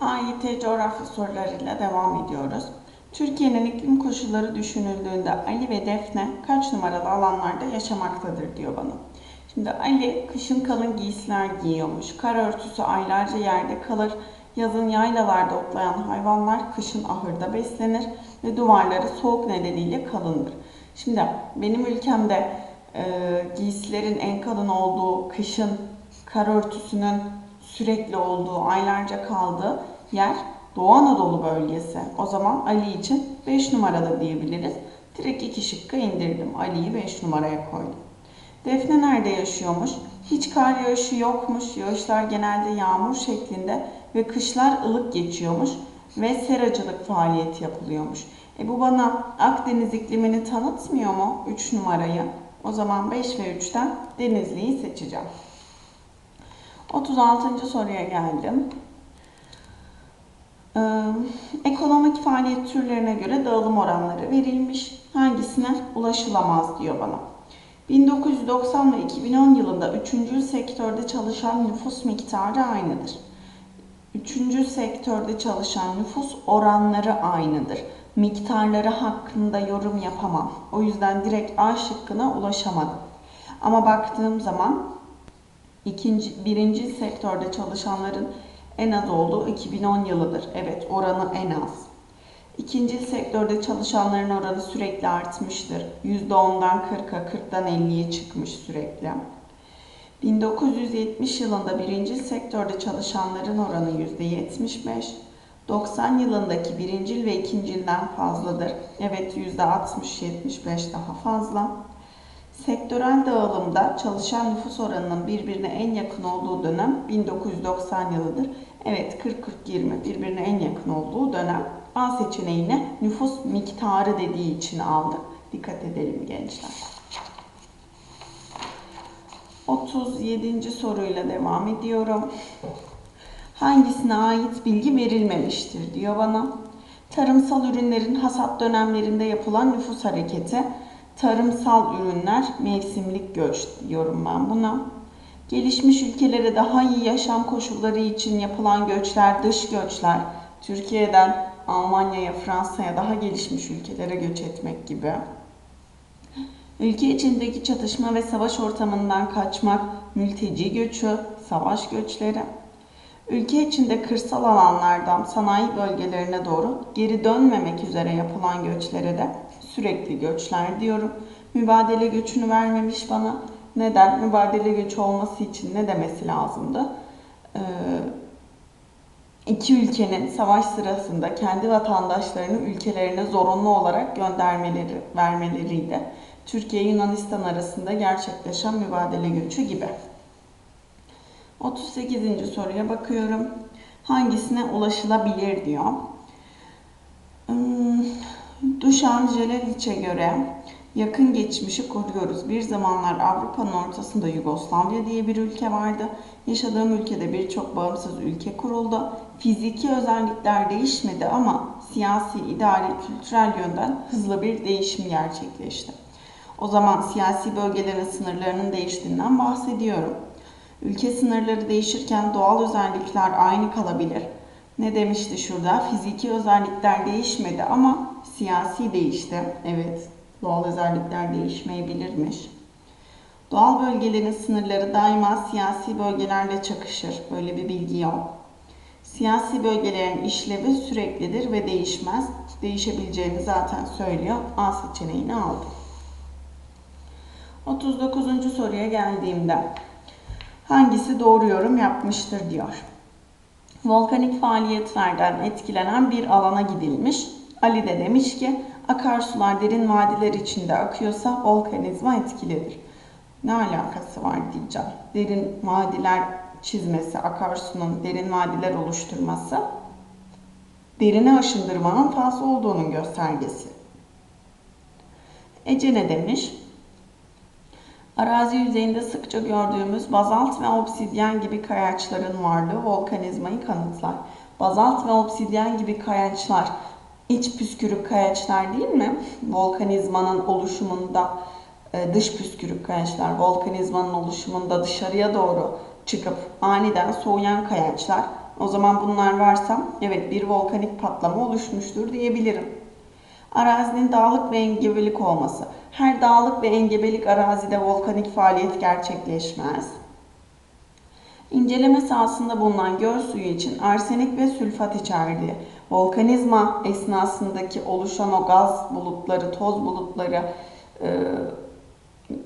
AYT coğrafya sorularıyla devam ediyoruz. Türkiye'nin iklim koşulları düşünüldüğünde Ali ve Defne kaç numaralı alanlarda yaşamaktadır diyor bana. Şimdi Ali kışın kalın giysiler giyiyormuş. Kar örtüsü aylarca yerde kalır. Yazın yaylalarda otlayan hayvanlar kışın ahırda beslenir ve duvarları soğuk nedeniyle kalındır. Şimdi benim ülkemde e, giysilerin en kalın olduğu, kışın kar örtüsünün sürekli olduğu, aylarca kaldığı yer Doğu Anadolu bölgesi. O zaman Ali için 5 numarada diyebiliriz. Direkt iki şıkkı indirdim. Ali'yi 5 numaraya koydum. Defne nerede yaşıyormuş? Hiç kar yağışı yokmuş. Yağışlar genelde yağmur şeklinde ve kışlar ılık geçiyormuş ve seracılık faaliyeti yapılıyormuş. E bu bana Akdeniz iklimini tanıtmıyor mu? 3 numarayı. O zaman 5 ve 3'ten Denizli'yi seçeceğim. 36. soruya geldim. Ee, ekonomik faaliyet türlerine göre dağılım oranları verilmiş. Hangisine ulaşılamaz diyor bana. 1990 ve 2010 yılında 3. sektörde çalışan nüfus miktarı aynıdır. 3. sektörde çalışan nüfus oranları aynıdır. Miktarları hakkında yorum yapamam. O yüzden direkt A şıkkına ulaşamadım. Ama baktığım zaman ikinci, birinci sektörde çalışanların en az olduğu 2010 yılıdır. Evet oranı en az. İkinci sektörde çalışanların oranı sürekli artmıştır. %10'dan 40'a, 40'dan 50'ye çıkmış sürekli. 1970 yılında birinci sektörde çalışanların oranı %75. 90 yılındaki birincil ve ikincilden fazladır. Evet %60-75 daha fazla. Sektörel dağılımda çalışan nüfus oranının birbirine en yakın olduğu dönem 1990 yılıdır. Evet 40-40-20 birbirine en yakın olduğu dönem. A seçeneğine nüfus miktarı dediği için aldık. Dikkat edelim gençler. 37. soruyla devam ediyorum. Hangisine ait bilgi verilmemiştir diyor bana. Tarımsal ürünlerin hasat dönemlerinde yapılan nüfus hareketi, tarımsal ürünler, mevsimlik göç diyorum ben buna. Gelişmiş ülkelere daha iyi yaşam koşulları için yapılan göçler, dış göçler, Türkiye'den Almanya'ya, Fransa'ya daha gelişmiş ülkelere göç etmek gibi. Ülke içindeki çatışma ve savaş ortamından kaçmak, mülteci göçü, savaş göçleri. Ülke içinde kırsal alanlardan sanayi bölgelerine doğru geri dönmemek üzere yapılan göçlere de sürekli göçler diyorum. Mübadele göçünü vermemiş bana. Neden? Mübadele göçü olması için ne demesi lazımdı? Ee, iki ülkenin savaş sırasında kendi vatandaşlarını ülkelerine zorunlu olarak göndermeleri, vermeleriydi. Türkiye Yunanistan arasında gerçekleşen mübadele göçü gibi. 38. soruya bakıyorum. Hangisine ulaşılabilir diyor. Hmm, Dušan Jeleliç'e göre yakın geçmişi koruyoruz. Bir zamanlar Avrupa'nın ortasında Yugoslavya diye bir ülke vardı. Yaşadığım ülkede birçok bağımsız ülke kuruldu. Fiziki özellikler değişmedi ama siyasi, idari, kültürel yönden hızlı bir değişim gerçekleşti. O zaman siyasi bölgelerin sınırlarının değiştiğinden bahsediyorum. Ülke sınırları değişirken doğal özellikler aynı kalabilir. Ne demişti şurada? Fiziki özellikler değişmedi ama siyasi değişti. Evet, doğal özellikler değişmeyebilirmiş. Doğal bölgelerin sınırları daima siyasi bölgelerle çakışır. Böyle bir bilgi yok. Siyasi bölgelerin işlevi süreklidir ve değişmez. Değişebileceğini zaten söylüyor. A seçeneğini aldım. 39. soruya geldiğimde hangisi doğru yorum yapmıştır diyor. Volkanik faaliyetlerden etkilenen bir alana gidilmiş. Ali de demiş ki akarsular derin vadiler içinde akıyorsa volkanizma etkilidir. Ne alakası var diyeceğim. Derin vadiler çizmesi, akarsunun derin vadiler oluşturması derine aşındırmanın fazla olduğunun göstergesi. Ece ne demiş? Arazi yüzeyinde sıkça gördüğümüz bazalt ve obsidyen gibi kayaçların varlığı volkanizmayı kanıtlar. Bazalt ve obsidyen gibi kayaçlar iç püskürük kayaçlar değil mi? Volkanizmanın oluşumunda e, dış püskürük kayaçlar volkanizmanın oluşumunda dışarıya doğru çıkıp aniden soğuyan kayaçlar O zaman bunlar varsa evet bir volkanik patlama oluşmuştur diyebilirim. Arazinin dağlık ve engebelik olması. Her dağlık ve engebelik arazide volkanik faaliyet gerçekleşmez. İnceleme sahasında bulunan göl suyu için arsenik ve sülfat içerdiği, volkanizma esnasındaki oluşan o gaz bulutları, toz bulutları e,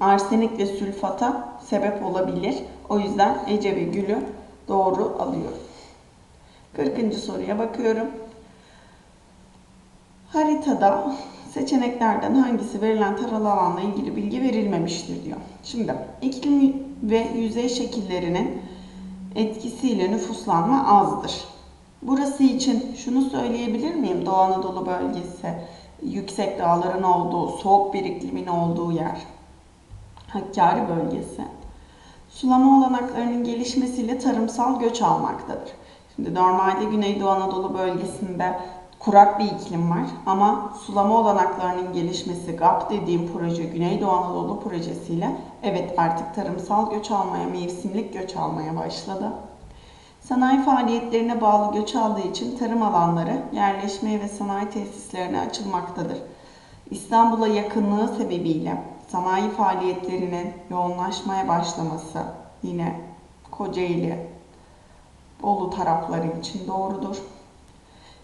arsenik ve sülfata sebep olabilir. O yüzden Ece ve Gül'ü doğru alıyorum. 40. soruya bakıyorum. Haritada seçeneklerden hangisi verilen taralı alanla ilgili bilgi verilmemiştir diyor. Şimdi iklim ve yüzey şekillerinin etkisiyle nüfuslanma azdır. Burası için şunu söyleyebilir miyim? Doğu Anadolu bölgesi, yüksek dağların olduğu, soğuk bir iklimin olduğu yer. Hakkari bölgesi. Sulama olanaklarının gelişmesiyle tarımsal göç almaktadır. Şimdi normalde Güneydoğu Anadolu bölgesinde kurak bir iklim var ama sulama olanaklarının gelişmesi GAP dediğim proje Güneydoğu Anadolu projesiyle evet artık tarımsal göç almaya, mevsimlik göç almaya başladı. Sanayi faaliyetlerine bağlı göç aldığı için tarım alanları yerleşmeye ve sanayi tesislerine açılmaktadır. İstanbul'a yakınlığı sebebiyle sanayi faaliyetlerinin yoğunlaşmaya başlaması yine Kocaeli, Bolu tarafları için doğrudur.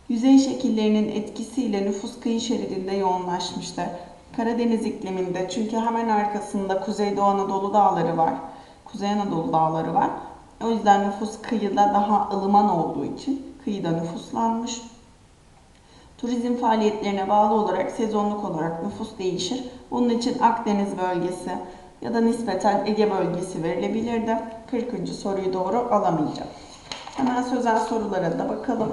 Yüzey şekillerinin etkisiyle nüfus kıyı şeridinde yoğunlaşmıştır. Karadeniz ikliminde çünkü hemen arkasında Kuzeydoğu Anadolu dağları var. Kuzey Anadolu dağları var. O yüzden nüfus kıyıda daha ılıman olduğu için kıyıda nüfuslanmış. Turizm faaliyetlerine bağlı olarak sezonluk olarak nüfus değişir. Bunun için Akdeniz bölgesi ya da nispeten Ege bölgesi verilebilirdi. 40. soruyu doğru alamayacağım. Hemen sözel sorulara da bakalım.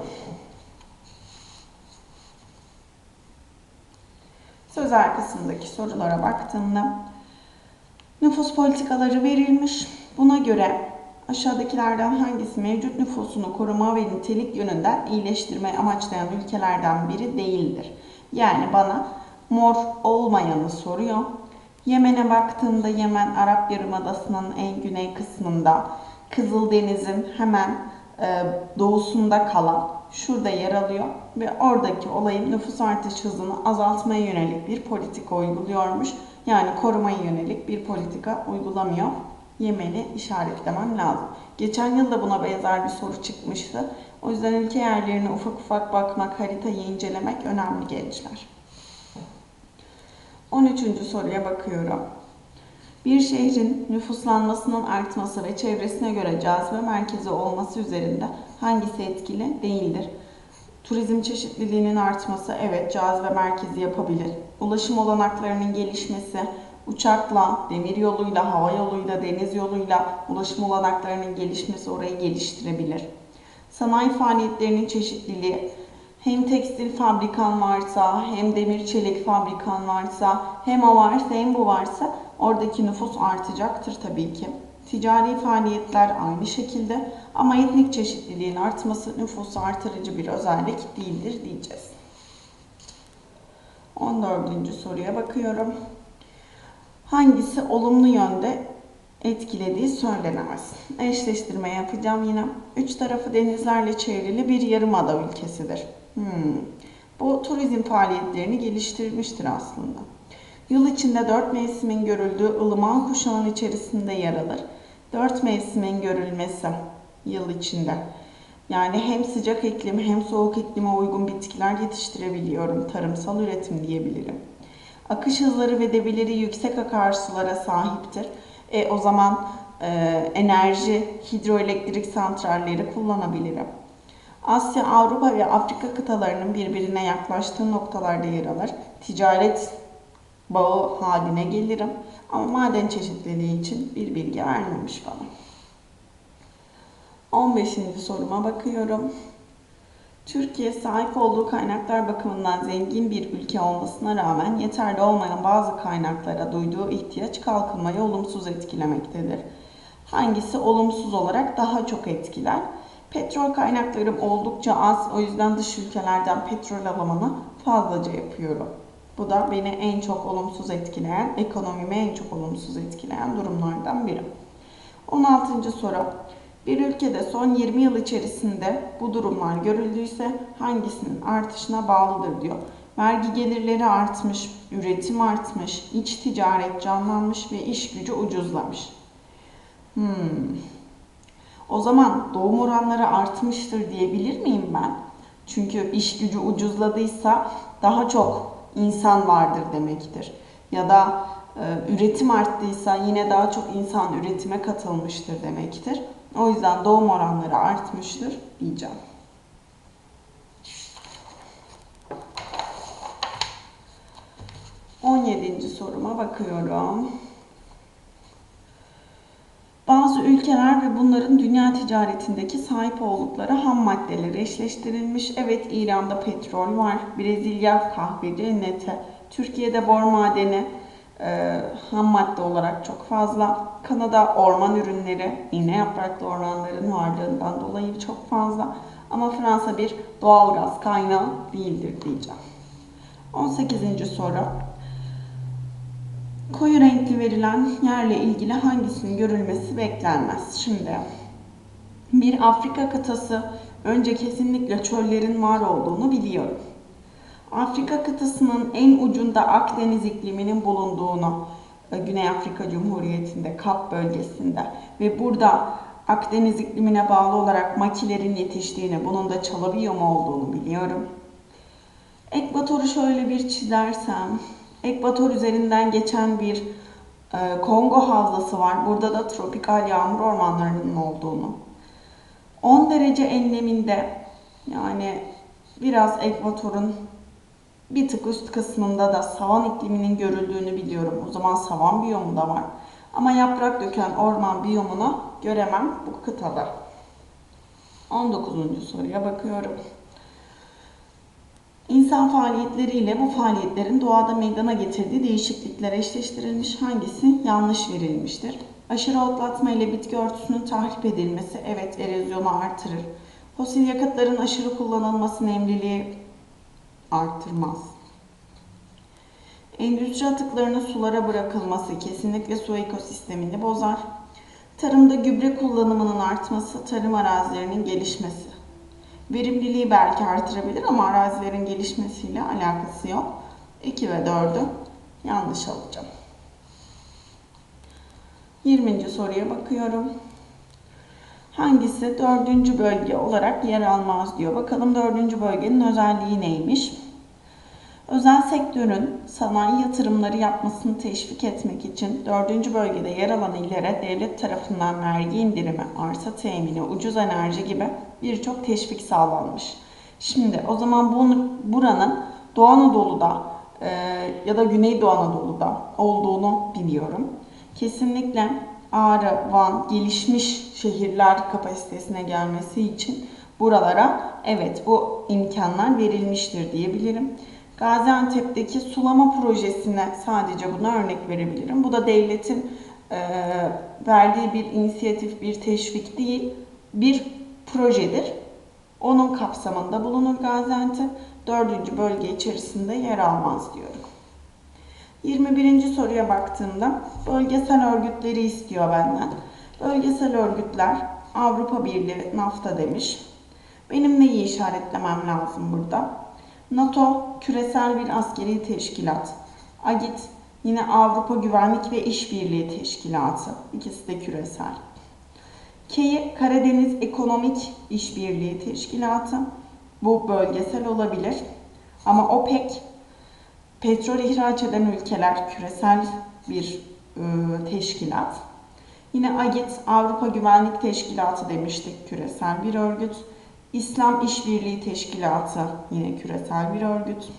Sözel kısımdaki sorulara baktığımda nüfus politikaları verilmiş. Buna göre aşağıdakilerden hangisi mevcut nüfusunu koruma ve nitelik yönünden iyileştirmeyi amaçlayan ülkelerden biri değildir? Yani bana mor olmayanı soruyor. Yemen'e baktığımda Yemen Arap Yarımadası'nın en güney kısmında Kızıldeniz'in hemen e, doğusunda kalan şurada yer alıyor ve oradaki olayın nüfus artış hızını azaltmaya yönelik bir politika uyguluyormuş. Yani korumaya yönelik bir politika uygulamıyor. Yemen'i işaretlemem lazım. Geçen yıl da buna benzer bir soru çıkmıştı. O yüzden ülke yerlerine ufak ufak bakmak, haritayı incelemek önemli gençler. 13. soruya bakıyorum. Bir şehrin nüfuslanmasının artması ve çevresine göre cazibe merkezi olması üzerinde hangisi etkili değildir? Turizm çeşitliliğinin artması evet cazibe merkezi yapabilir. Ulaşım olanaklarının gelişmesi, uçakla, demir yoluyla, hava yoluyla, deniz yoluyla ulaşım olanaklarının gelişmesi orayı geliştirebilir. Sanayi faaliyetlerinin çeşitliliği, hem tekstil fabrikan varsa, hem demir çelik fabrikan varsa, hem o varsa hem bu varsa oradaki nüfus artacaktır tabii ki. Ticari faaliyetler aynı şekilde ama etnik çeşitliliğin artması nüfusu artırıcı bir özellik değildir diyeceğiz. 14. soruya bakıyorum. Hangisi olumlu yönde etkilediği söylenemez. Eşleştirme yapacağım yine. Üç tarafı denizlerle çevrili bir yarımada ülkesidir. Hmm. Bu turizm faaliyetlerini geliştirmiştir aslında. Yıl içinde dört mevsimin görüldüğü ılıman kuşağın içerisinde yer alır. Dört mevsimin görülmesi yıl içinde. Yani hem sıcak iklim hem soğuk iklime uygun bitkiler yetiştirebiliyorum. Tarımsal üretim diyebilirim. Akış hızları ve debileri yüksek akarsulara sahiptir. E, o zaman e, enerji, hidroelektrik santralleri kullanabilirim. Asya, Avrupa ve Afrika kıtalarının birbirine yaklaştığı noktalarda yer alır. Ticaret bağı haline gelirim. Ama maden çeşitliliği için bir bilgi vermemiş bana. 15. soruma bakıyorum. Türkiye sahip olduğu kaynaklar bakımından zengin bir ülke olmasına rağmen yeterli olmayan bazı kaynaklara duyduğu ihtiyaç kalkınmayı olumsuz etkilemektedir. Hangisi olumsuz olarak daha çok etkiler? Petrol kaynaklarım oldukça az, o yüzden dış ülkelerden petrol alımını fazlaca yapıyorum. Bu da beni en çok olumsuz etkileyen, ekonomimi en çok olumsuz etkileyen durumlardan biri. 16. soru. Bir ülkede son 20 yıl içerisinde bu durumlar görüldüyse hangisinin artışına bağlıdır diyor. Vergi gelirleri artmış, üretim artmış, iç ticaret canlanmış ve iş gücü ucuzlamış. Hmm. O zaman doğum oranları artmıştır diyebilir miyim ben? Çünkü iş gücü ucuzladıysa daha çok insan vardır demektir. Ya da e, üretim arttıysa yine daha çok insan üretime katılmıştır demektir. O yüzden doğum oranları artmıştır diyeceğim. On yedinci soruma bakıyorum. Bazı ülkeler ve bunların dünya ticaretindeki sahip oldukları ham maddeleri eşleştirilmiş. Evet İran'da petrol var, Brezilya kahve cenneti, Türkiye'de bor madeni e, ham madde olarak çok fazla. Kanada orman ürünleri, iğne yapraklı ormanların varlığından dolayı çok fazla. Ama Fransa bir doğal gaz kaynağı değildir diyeceğim. 18. soru. Koyu renkli verilen yerle ilgili hangisinin görülmesi beklenmez? Şimdi bir Afrika kıtası önce kesinlikle çöllerin var olduğunu biliyorum. Afrika kıtasının en ucunda Akdeniz ikliminin bulunduğunu, e, Güney Afrika Cumhuriyeti'nde, Kap bölgesinde ve burada Akdeniz iklimine bağlı olarak makilerin yetiştiğini, bunun da çalabiyom olduğunu biliyorum. Ekvatoru şöyle bir çizersem, ekvator üzerinden geçen bir e, Kongo havzası var. Burada da tropikal yağmur ormanlarının olduğunu. 10 derece enleminde yani biraz ekvatorun bir tık üst kısmında da savan ikliminin görüldüğünü biliyorum. O zaman savan biyomu da var. Ama yaprak döken orman biyomunu göremem bu kıtada. 19. soruya bakıyorum. İnsan faaliyetleriyle bu faaliyetlerin doğada meydana getirdiği değişiklikler eşleştirilmiş hangisi yanlış verilmiştir? Aşırı otlatma ile bitki örtüsünün tahrip edilmesi evet erozyonu artırır. Fosil yakıtların aşırı kullanılması nemliliği artırmaz. Endüstri atıklarının sulara bırakılması kesinlikle su ekosistemini bozar. Tarımda gübre kullanımının artması, tarım arazilerinin gelişmesi. Verimliliği belki artırabilir ama arazilerin gelişmesiyle alakası yok. 2 ve 4'ü yanlış alacağım. 20. soruya bakıyorum. Hangisi dördüncü bölge olarak yer almaz diyor. Bakalım dördüncü bölgenin özelliği neymiş? Özel sektörün sanayi yatırımları yapmasını teşvik etmek için dördüncü bölgede yer alan illere devlet tarafından vergi indirimi, arsa temini, ucuz enerji gibi birçok teşvik sağlanmış. Şimdi o zaman buranın Doğu Anadolu'da e, ya da Güneydoğu Anadolu'da olduğunu biliyorum. Kesinlikle Ağrı, Van gelişmiş şehirler kapasitesine gelmesi için buralara evet bu imkanlar verilmiştir diyebilirim. Gaziantep'teki sulama projesine sadece buna örnek verebilirim. Bu da devletin e, verdiği bir inisiyatif, bir teşvik değil, bir projedir. Onun kapsamında bulunur Gaziantep. Dördüncü bölge içerisinde yer almaz diyorum. 21. soruya baktığımda bölgesel örgütleri istiyor benden. Bölgesel örgütler Avrupa Birliği NAFTA demiş. Benim neyi işaretlemem lazım burada? NATO küresel bir askeri teşkilat. AGİT yine Avrupa Güvenlik ve İşbirliği Teşkilatı. İkisi de küresel. KEİ Karadeniz Ekonomik İşbirliği Teşkilatı. Bu bölgesel olabilir. Ama OPEC petrol ihraç eden ülkeler küresel bir e, teşkilat. Yine AGİT Avrupa Güvenlik Teşkilatı demiştik küresel bir örgüt. İslam İşbirliği Teşkilatı yine küresel bir örgüt.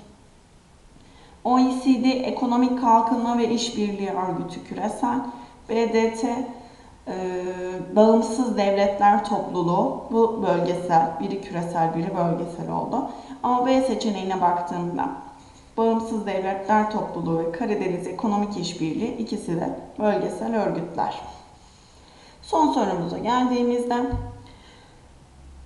OECD Ekonomik Kalkınma ve İşbirliği Örgütü küresel. BDT e, Bağımsız Devletler Topluluğu bu bölgesel, biri küresel biri bölgesel oldu. Ama B seçeneğine baktığımda Bağımsız Devletler Topluluğu ve Karadeniz Ekonomik İşbirliği ikisi de bölgesel örgütler. Son sorumuza geldiğimizde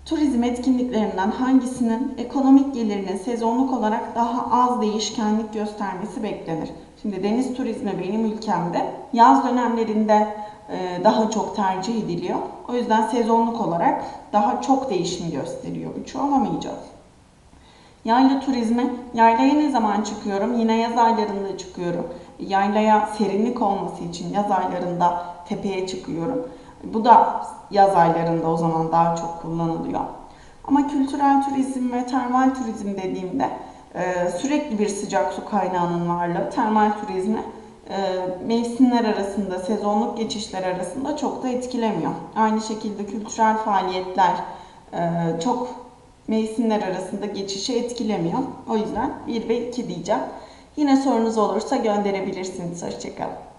Turizm etkinliklerinden hangisinin ekonomik gelirinin sezonluk olarak daha az değişkenlik göstermesi beklenir? Şimdi deniz turizmi benim ülkemde yaz dönemlerinde e, daha çok tercih ediliyor. O yüzden sezonluk olarak daha çok değişim gösteriyor. Üçü alamayacağız. Yayla turizmi, yaylaya ne zaman çıkıyorum? Yine yaz aylarında çıkıyorum. Yaylaya serinlik olması için yaz aylarında tepeye çıkıyorum. Bu da yaz aylarında o zaman daha çok kullanılıyor. Ama kültürel turizm ve termal turizm dediğimde e, sürekli bir sıcak su kaynağının varlığı termal turizmi e, mevsimler arasında, sezonluk geçişler arasında çok da etkilemiyor. Aynı şekilde kültürel faaliyetler e, çok mevsimler arasında geçişi etkilemiyor. O yüzden 1 ve 2 diyeceğim. Yine sorunuz olursa gönderebilirsiniz. Hoşçakalın.